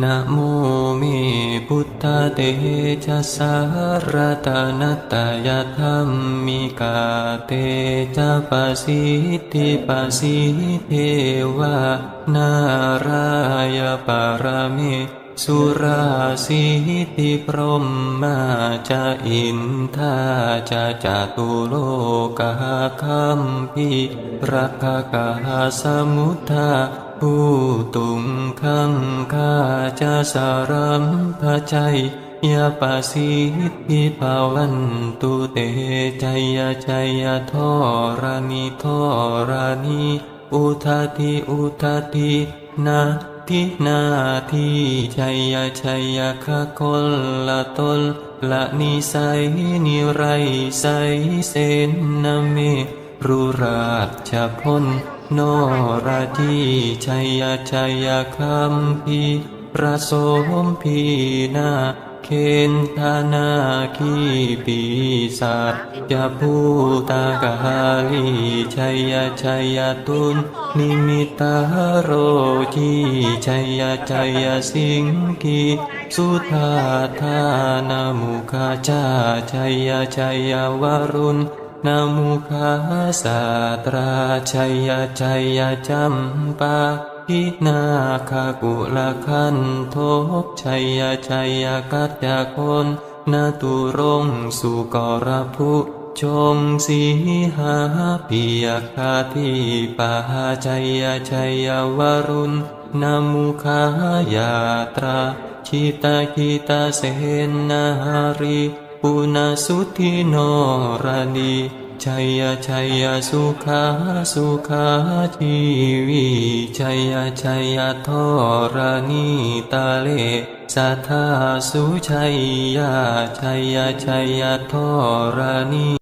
นะโมเมพุทธเตชะสารตานัตยธรรมมิกาเตจะปะสิทธิปะสิเทวา นารายปารเมสุราสิติพรหมมาจะอินทาจะจตุโลกาคัมพีรักกาสมุทธา ผู้ตุงขังคาจะสารัมพชัยยาปสิทธิภาวันตุเตชัยชัยาทอรานิทอรานิอุทาทิอุทาทินาทินาทีชัยชัยาคะคนละตนละนิสัยนิไรใสเสนนเมรุราชพลโนราทีชัยชัยคัมพีประสมพีนาเคนธานาคีปีศาจจะพูตากาลีชัยชัยตุนนิมิตาโรจีชัยชัยสิงกีสุธาธานามุขจาชัยชัยวรุณ นามุขาสาตราชัยชัยจัมปาพินาคากุลคันโทกชัยชัยกัจจคนนาตุรงสุกรภุชมสีหาปิยคาทิปาชัยชัยวรุณนามุขายาตราชิตาคิตาเสนนารี ปุณสุทิโนรานีชัยชัยสุขาสุขาชีวีชัยชัยทอรานีตาเลสัทธาสุชัยยาชัยชัยทอรานี